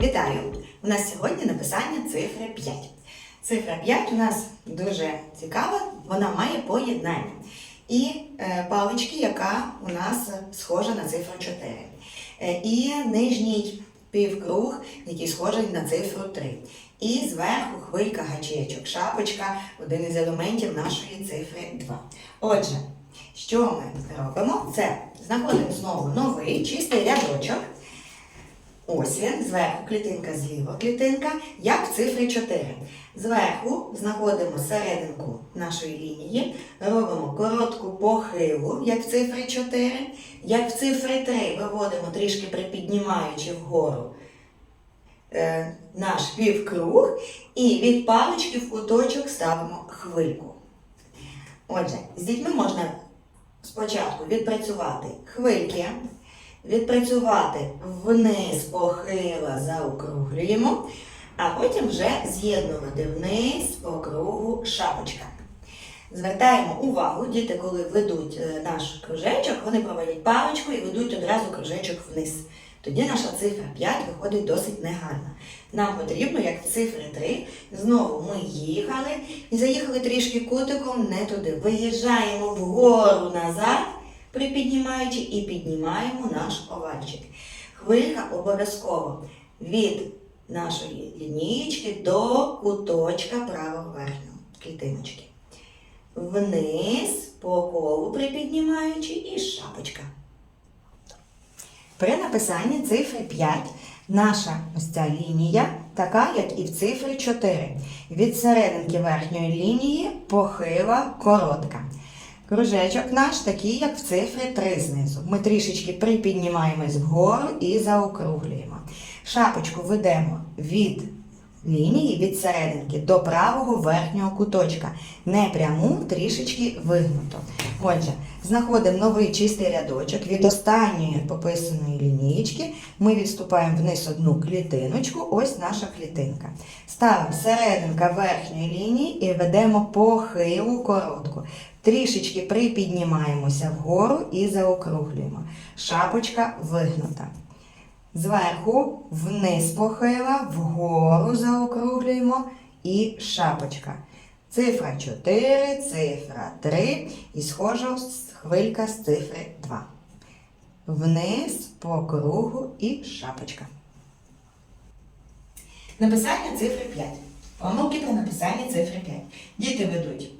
Вітаю! У нас сьогодні написання цифри 5. Цифра 5 у нас дуже цікава, вона має поєднання. І е, палички, яка у нас схожа на цифру 4. Е, і нижній півкруг, який схожий на цифру 3. І зверху хвилька гачечок, шапочка, один із елементів нашої цифри 2. Отже, що ми робимо? Це знаходимо знову новий чистий рядочок. Ось він, зверху клітинка, зліва клітинка, як в цифрі 4. Зверху знаходимо серединку нашої лінії, робимо коротку похилу, як в цифрі 4, як в цифрі 3 виводимо трішки припіднімаючи вгору е, наш півкруг, і від палички в куточок ставимо хвильку. Отже, з дітьми можна спочатку відпрацювати хвильки, відпрацювати вниз похила, заокруглюємо, а потім вже з'єднувати вниз по кругу шапочка. Звертаємо увагу, діти, коли ведуть е, наш кружечок, вони проводять паличку і ведуть одразу кружечок вниз. Тоді наша цифра 5 виходить досить негарна. Нам потрібно, як в цифрі 3, знову ми їхали і заїхали трішки кутиком не туди. Виїжджаємо вгору назад, припіднімаючи, і піднімаємо наш овальчик. Хвилька обов'язково від нашої лінієчки до куточка правого верхнього клітиночки. Вниз по колу припіднімаючи і шапочка. При написанні цифри 5 наша ось ця лінія така, як і в цифрі 4. Від серединки верхньої лінії похила коротка. Кружечок наш такий, як в цифрі 3 знизу. Ми трішечки припіднімаємось вгору і заокруглюємо. Шапочку ведемо від лінії від серединки до правого верхнього куточка. Не пряму, трішечки вигнуто. Отже, знаходимо новий чистий рядочок. Від останньої пописаної лінієчки ми відступаємо вниз одну клітиночку, ось наша клітинка. Ставимо серединка верхньої лінії і ведемо похилу коротку. Трішечки припіднімаємося вгору і заокруглюємо. Шапочка вигнута. Зверху вниз похила, вгору заокруглюємо і шапочка. Цифра 4, цифра 3 і схожа хвилька з цифри 2. Вниз по кругу і шапочка. Написання цифри 5. Помилки при написанні цифри 5. Діти ведуть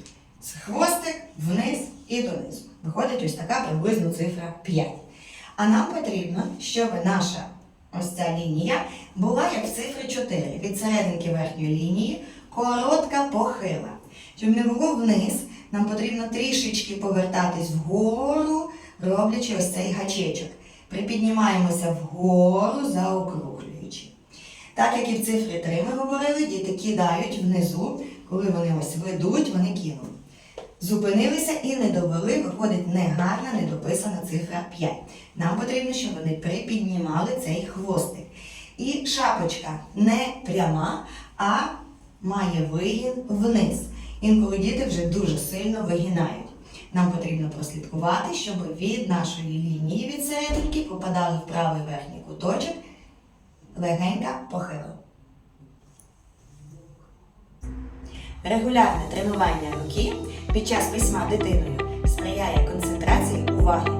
з хвостик вниз і донизу. Виходить ось така приблизно цифра 5. А нам потрібно, щоб наша ось ця лінія була як в цифрі 4. Від серединки верхньої лінії коротка похила. Щоб не було вниз, нам потрібно трішечки повертатись вгору, роблячи ось цей гачечок. Припіднімаємося вгору, заокруглюючи. Так як і в цифрі 3 ми говорили, діти кидають внизу, коли вони ось ведуть, вони кинули. Зупинилися і не довели, виходить негарна, недописана цифра 5. Нам потрібно, щоб вони припіднімали цей хвостик. І шапочка не пряма, а має вигін вниз. Інколи діти вже дуже сильно вигинають. Нам потрібно прослідкувати, щоб від нашої лінії від серединки попадали в правий верхній куточок легенька похила. Регулярне тренування руки під час письма дитиною сприяє концентрації уваги